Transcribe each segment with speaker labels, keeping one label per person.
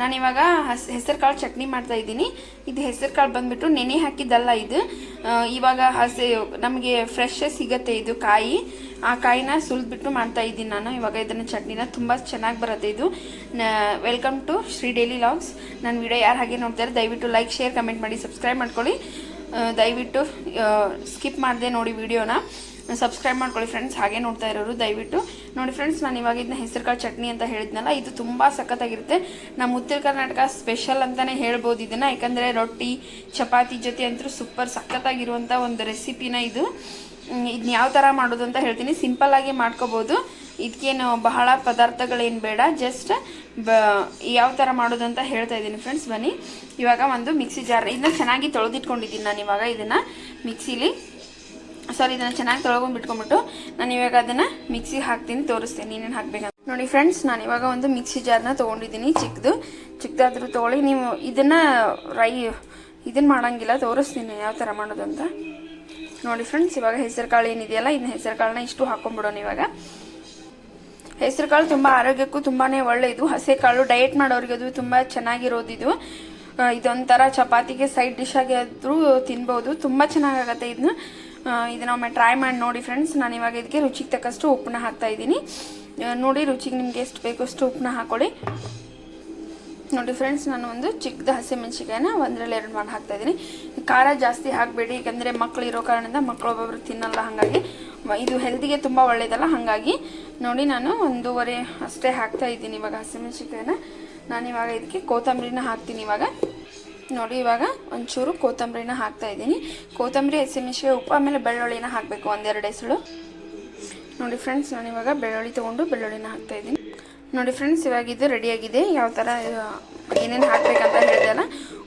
Speaker 1: ನಾನಿವಾಗ ಹಸ್, ಹೆಸರು ಕಾಳು ಚಟ್ನಿ ಮಾಡ್ತಾ ಇದ್ದೀನಿ. ಇದು ಹೆಸರು ಕಾಳು ಬಂದುಬಿಟ್ಟು ನೆನೆ ಹಾಕಿದ್ದಲ್ಲ ಇದು. ಇವಾಗ ಹಸಿ, ನಮಗೆ ಫ್ರೆಶ್ ಸಿಗತ್ತೆ ಇದು ಕಾಯಿ. ಆ ಕಾಯಿನ ಸುಲಿದ್ಬಿಟ್ಟು ಮಾಡ್ತಾ ಇದ್ದೀನಿ ನಾನು. ಇವಾಗ ಇದನ್ನು ಚಟ್ನಿನ ತುಂಬ ಚೆನ್ನಾಗಿ ಬರುತ್ತೆ ಇದು. Welcome to Shri daily logs ನನ್ನ ವಿಡಿಯೋ ಯಾರು ಹಾಗೆ ನೋಡ್ತಾರೆ ದಯವಿಟ್ಟು ಲೈಕ್ ಶೇರ್ ಕಮೆಂಟ್ ಮಾಡಿ ಸಬ್ಸ್ಕ್ರೈಬ್ ಮಾಡ್ಕೊಳ್ಳಿ. ದಯವಿಟ್ಟು ಸ್ಕಿಪ್ ಮಾಡಿದೆ ನೋಡಿ ವಿಡಿಯೋನ. ಸಬ್ಸ್ಕ್ರೈಬ್ ಮಾಡ್ಕೊಳ್ಳಿ ಫ್ರೆಂಡ್ಸ್ ಹಾಗೆ ನೋಡ್ತಾ ಇರೋರು, ದಯವಿಟ್ಟು ನೋಡಿ ಫ್ರೆಂಡ್ಸ್ ನಾನು ಇವಾಗ ಇದನ್ನ ಹೆಸರು ಕಾಳು ಚಟ್ನಿ ಅಂತ ಹೇಳಿದ್ನಲ್ಲ, ಇದು ತುಂಬ ಸಖತ್ತಾಗಿರುತ್ತೆ. ನಮ್ಮ ಉತ್ತರ ಕರ್ನಾಟಕ ಸ್ಪೆಷಲ್ ಅಂತಲೇ ಹೇಳ್ಬೋದು ಇದನ್ನು. ಯಾಕಂದರೆ ರೊಟ್ಟಿ, ಚಪಾತಿ ಜೊತೆ ಅಂತೂ ಸೂಪರ್ ಸಖತ್ತಾಗಿರುವಂಥ ಒಂದು ರೆಸಿಪಿನ ಇದು. ಇದನ್ನ ಯಾವ ಥರ ಮಾಡೋದು ಅಂತ ಹೇಳ್ತೀನಿ. ಸಿಂಪಲ್ಲಾಗಿ ಮಾಡ್ಕೋಬಹುದು ಇದಕ್ಕೇನು ಬಹಳ ಪದಾರ್ಥಗಳೇನು ಬೇಡ. ಜಸ್ಟ್ ಬ, ಯಾವ ಥರ ಮಾಡೋದು ಅಂತ ಹೇಳ್ತಾ ಇದ್ದೀನಿ ಫ್ರೆಂಡ್ಸ್ ಬನ್ನಿ. ಇವಾಗ ಒಂದು ಮಿಕ್ಸಿ ಜಾರ್ ಇದನ್ನ ಚೆನ್ನಾಗಿ ತೊಳೆದಿಟ್ಕೊಂಡಿದ್ದೀನಿ ನಾನು ಇವಾಗ ಇದನ್ನು ಮಿಕ್ಸಿಲಿ. ಸಾರಿ, ಇದನ್ನು ಚೆನ್ನಾಗಿ ತೊಳ್ಕೊಂಡು ಬಿಟ್ಕೊಂಡ್ಬಿಟ್ಟು ನಾನು ಇವಾಗ ಅದನ್ನು ಮಿಕ್ಸಿಗೆ ಹಾಕ್ತೀನಿ, ತೋರಿಸ್ತೀನಿ ಏನೇನು ಹಾಕ್ಬೇಕಂತ. ನೋಡಿ ಫ್ರೆಂಡ್ಸ್ ನಾನು ಇವಾಗ ಒಂದು ಮಿಕ್ಸಿ ಜಾರ್ನ ತೊಗೊಂಡಿದ್ದೀನಿ ಚಿಕ್ಕದು ಚಿಕ್ಕದಾದ್ರೂ ತೊಗೊಳ್ಳಿ, ನೀವು ಇದನ್ನು ರೈ ಇದನ್ನು ಮಾಡೋಂಗಿಲ್ಲ, ತೋರಿಸ್ತೀನಿ ಯಾವ ಥರ ಮಾಡೋದು ಅಂತ. ನೋಡಿ ಫ್ರೆಂಡ್ಸ್ ಇವಾಗ ಹೆಸರು ಕಾಳು ಏನಿದೆಯಲ್ಲ ಇದನ್ನ ಹೆಸರು ಕಾಳನ್ನ ಇಷ್ಟು ಹಾಕೊಂಡ್ಬಿಡೋಣ ಇವಾಗ. ಹೆಸರು ಕಾಳು ತುಂಬ ಆರೋಗ್ಯಕ್ಕೂ ತುಂಬಾ ಒಳ್ಳೆಯದು ಹಸೆ ಕಾಳು ಡಯಟ್ ಮಾಡೋರಿಗೆ ಅದು ತುಂಬ ಚೆನ್ನಾಗಿರೋದಿದು ಇದೊಂಥರ ಚಪಾತಿಗೆ ಸೈಡ್ ಡಿಶ್ ಆಗಿ ಆದರೂ ತಿನ್ಬೋದು. ತುಂಬ ಚೆನ್ನಾಗಾಗತ್ತೆ ಇದನ್ನ ಆ, ಇದನ್ನ ಒಮ್ಮೆ ಟ್ರೈ ಮಾಡಿ ನೋಡಿ ಫ್ರೆಂಡ್ಸ್ ನಾನು ಇವಾಗ ಇದಕ್ಕೆ ರುಚಿಗೆ ತಕ್ಕಷ್ಟು ಉಪ್ಪನ್ನ ಹಾಕ್ತಾ ಇದ್ದೀನಿ. ನೋಡಿ ರುಚಿಗೆ ನಿಮ್ಗೆ ಎಷ್ಟು ಬೇಕೋ ಅಷ್ಟು ಉಪ್ಪನ್ನ ಹಾಕೊಳ್ಳಿ. ನೋಡಿ ಫ್ರೆಂಡ್ಸ್ ನಾನು ಒಂದು ಚಿಕ್ಕದ ಹಸಿಮೆಣ್ಸಿಕಾಯಿನ ಒಂದರಲ್ಲಿ ಎರಡು ಮಾಡಿ ಹಾಕ್ತಾ ಇದ್ದೀನಿ. ಖಾರ ಜಾಸ್ತಿ ಹಾಕಬೇಡಿ ಯಾಕಂದರೆ ಮಕ್ಕಳು ಇರೋ ಕಾರಣದಿಂದ ಮಕ್ಕಳು ಒಬ್ಬೊಬ್ರು ತಿನ್ನಲ್ಲ ಹಾಗಾಗಿ. ಇದು ಹೆಲ್ದಿಗೆ ತುಂಬ ಒಳ್ಳೆಯದಲ್ಲ ಹಾಗಾಗಿ. ನೋಡಿ ನಾನು ಒಂದೂವರೆ ಅಷ್ಟೇ ಹಾಕ್ತಾ ಇದ್ದೀನಿ ಇವಾಗ ಹಸಿಮೆಣ್ಸಿಕಾಯಿನ ನಾನು ಇವಾಗ ಇದಕ್ಕೆ ಕೊತ್ತಂಬರಿನ ಹಾಕ್ತೀನಿ ಇವಾಗ. ನೋಡಿ ಇವಾಗ ಒಂಚೂರು ಕೊತ್ತಂಬರಿನ ಹಾಕ್ತಾ ಇದ್ದೀನಿ. ಕೊತ್ತಂಬರಿ ಹಸಿಮೆಣ್ಸಿಕಾಯಿ ಉಪ್ಪು, ಆಮೇಲೆ ಬೆಳ್ಳುಳ್ಳಿನ ಹಾಕಬೇಕು ಒಂದೆರಡು ಹೆಸಳು. ನೋಡಿ ಫ್ರೆಂಡ್ಸ್ ನಾನು ಇವಾಗ ಬೆಳ್ಳುಳ್ಳಿ ತೊಗೊಂಡು ಬೆಳ್ಳುಳ್ಳಿನ ಹಾಕ್ತಾ ಇದ್ದೀನಿ. ನೋಡಿ ಫ್ರೆಂಡ್ಸ್ ಇವಾಗ ಇದು ರೆಡಿಯಾಗಿದೆ ಯಾವ ಥರ ಏನೇನು ಹಾಕ್ಬೇಕಂತ ಹೇಳಿದೆಲ್ಲ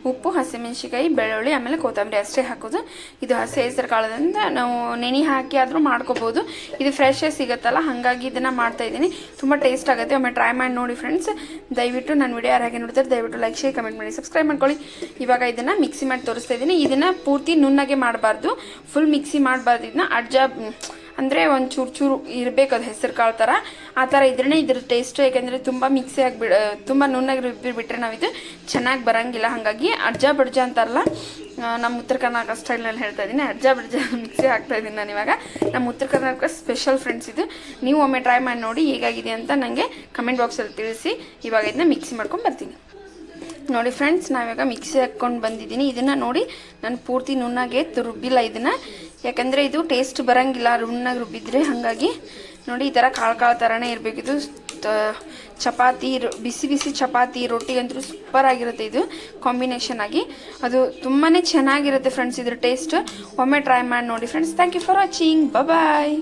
Speaker 1: ಉಪ್ಪು ಹಸಿಮೆಣ್ಸಿಕಾಯಿ ಬೆಳ್ಳುಳ್ಳಿ, ಆಮೇಲೆ ಕೊತ್ತಂಬರಿ ಅಷ್ಟೇ ಹಾಕೋದು. ಇದು ಹಸಿ ಹೆಸರು ಕಾಳದಿಂದ ನಾವು ನೆನೆ ಹಾಕಿ ಆದರೂ ಮಾಡ್ಕೋಬೋದು. ಇದು ಫ್ರೆಶ್ ಸಿಗುತ್ತಲ್ಲ, ಹಾಗಾಗಿ ಇದನ್ನು ಮಾಡ್ತಾ ಇದ್ದೀನಿ. ತುಂಬ ಟೇಸ್ಟ್ ಆಗುತ್ತೆ. ಒಮ್ಮೆ ಟ್ರೈ ಮಾಡಿ ನೋಡಿ ಫ್ರೆಂಡ್ಸ್ ದಯವಿಟ್ಟು ನನ್ನ ವಿಡಿಯೋ ಯಾರು ಹಾಗೆ ನೋಡ್ತಾರೆ, ದಯವಿಟ್ಟು ಲೈಕ್ ಶೇರ್ ಕಮೆಂಟ್ ಮಾಡಿ ಸಬ್ಸ್ಕ್ರೈಬ್ ಮಾಡ್ಕೊಳ್ಳಿ. ಇವಾಗ ಇದನ್ನು ಮಿಕ್ಸಿ ಮಾಡಿ ತೋರಿಸ್ತಾ ಇದ್ದೀನಿ. ಇದನ್ನು ಪೂರ್ತಿ ನುಣ್ಣಗೆ ಮಾಡಬಾರ್ದು. ಫುಲ್ ಮಿಕ್ಸಿ ಮಾಡಬಾರ್ದು. ಇದನ್ನ ಅಡ್ಜ ಅಂದರೆ ಒಂದು ಚೂರು ಚೂರು ಇರಬೇಕು ಅದು ಹೆಸರು ಕಾಳು ಥರ ಆ ಥರ ಇದ್ರೇ ಇದ್ರ ಟೇಸ್ಟ್ ಯಾಕೆಂದರೆ ತುಂಬ ಮಿಕ್ಸಿ ಆಗಿಬಿಡ ತುಂಬ ನುಣ್ಣಾಗಿ ರುಬ್ಬಿಬಿಟ್ರೆ ನಾವಿದು ಚೆನ್ನಾಗಿ ಬರೋಂಗಿಲ್ಲ. ಹಾಗಾಗಿ ಅಡ್ಜ ಬಡ್ಜ ಅಂತಾರಲ್ಲ ನಮ್ಮ ಉತ್ತರ ಕರ್ನಾಟಕ ಸ್ಟೈಲ್ನಲ್ಲಿ ಹೇಳ್ತಾ ಇದ್ದೀನಿ. ಅಡ್ಜ ಬಡ್ಜ ಮಿಕ್ಸಿ ಹಾಕ್ತಾ ಇದ್ದೀನಿ ನಾನು ಇವಾಗ. ನಮ್ಮ ಉತ್ತರ ಕರ್ನಾಟಕ ಸ್ಪೆಷಲ್ ಫ್ರೆಂಡ್ಸ್ ಇದು. ನೀವು ಒಮ್ಮೆ ಟ್ರೈ ಮಾಡಿ ನೋಡಿ ಹೇಗಾಗಿದೆ ಅಂತ ನನಗೆ ಕಮೆಂಟ್ ಬಾಕ್ಸಲ್ಲಿ ತಿಳಿಸಿ. ಇವಾಗ ಇದನ್ನ ಮಿಕ್ಸಿ ಮಾಡ್ಕೊಂಡು ಬರ್ತೀನಿ. ನೋಡಿ ಫ್ರೆಂಡ್ಸ್ ನಾವೀಗ ಮಿಕ್ಸಿ ಹಾಕ್ಕೊಂಡು ಬಂದಿದ್ದೀನಿ. ಇದನ್ನು ನೋಡಿ ನಾನು ಪೂರ್ತಿ ನುಣ್ಣಗೆ ರುಬ್ಬಿಲ್ಲ ಇದನ್ನು. ಯಾಕಂದರೆ ಇದು ಟೇಸ್ಟ್ ಬರೋಂಗಿಲ್ಲ ನುಣ್ಣಗೆ ರುಬ್ಬಿದ್ರೆ ಹಾಗಾಗಿ. ನೋಡಿ, ಈ ಥರ ಕಾಳು ಕಾಳು ಥರನೇ ಇದು ಚಪಾತಿ ಬಿಸಿ ಬಿಸಿ ಚಪಾತಿ, ರೊಟ್ಟಿ ಅಂತೂ ಸೂಪರ್ ಆಗಿರುತ್ತೆ ಇದು ಕಾಂಬಿನೇಷನ್ ಆಗಿ. ಅದು ತುಂಬಾ ಚೆನ್ನಾಗಿರುತ್ತೆ ಫ್ರೆಂಡ್ಸ್ ಇದ್ರ ಟೇಸ್ಟ್ ಒಮ್ಮೆ ಟ್ರೈ ಮಾಡಿ ನೋಡಿ friends. Thank you for watching bye